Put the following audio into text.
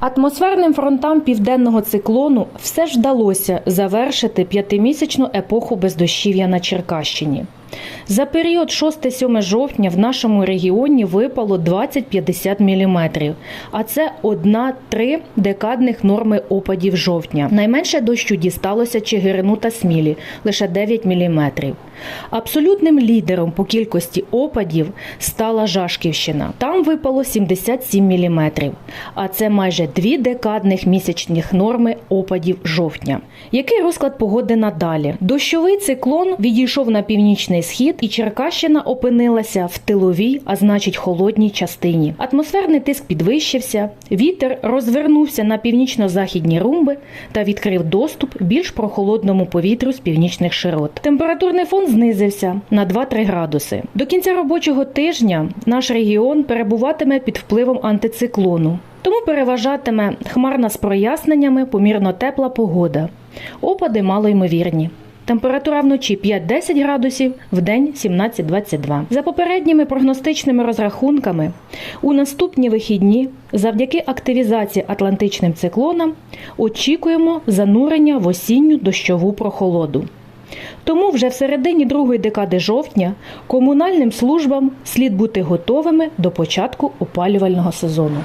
Атмосферним фронтам південного циклону все ж вдалося завершити п'ятимісячну епоху бездощів'я на Черкащині. За період 6-7 жовтня в нашому регіоні випало 20-50 мм, а це 1-3 декадних норми опадів жовтня. Найменше дощу дісталося Чигирину та Смілі – лише 9 мм. Абсолютним лідером по кількості опадів стала Жашківщина. Там випало 77 мм, а це майже дві декадних місячних норми опадів жовтня. Який розклад погоди надалі? Дощовий циклон відійшов на північний схід, і Черкащина опинилася в тиловій, а значить холодній частині. Атмосферний тиск підвищився, вітер розвернувся на північно-західні румби та відкрив доступ більш прохолодному повітрю з північних широт. Температурний фон знизився на 2-3 градуси. До кінця робочого тижня наш регіон перебуватиме під впливом антициклону. Тому переважатиме хмарна з проясненнями, помірно тепла погода. Опади малоймовірні. Температура вночі 5-10 градусів, вдень 17-22. За попередніми прогностичними розрахунками, у наступні вихідні, завдяки активізації атлантичним циклоном, очікуємо занурення в осінню дощову прохолоду. Тому вже в середині другої декади жовтня комунальним службам слід бути готовими до початку опалювального сезону.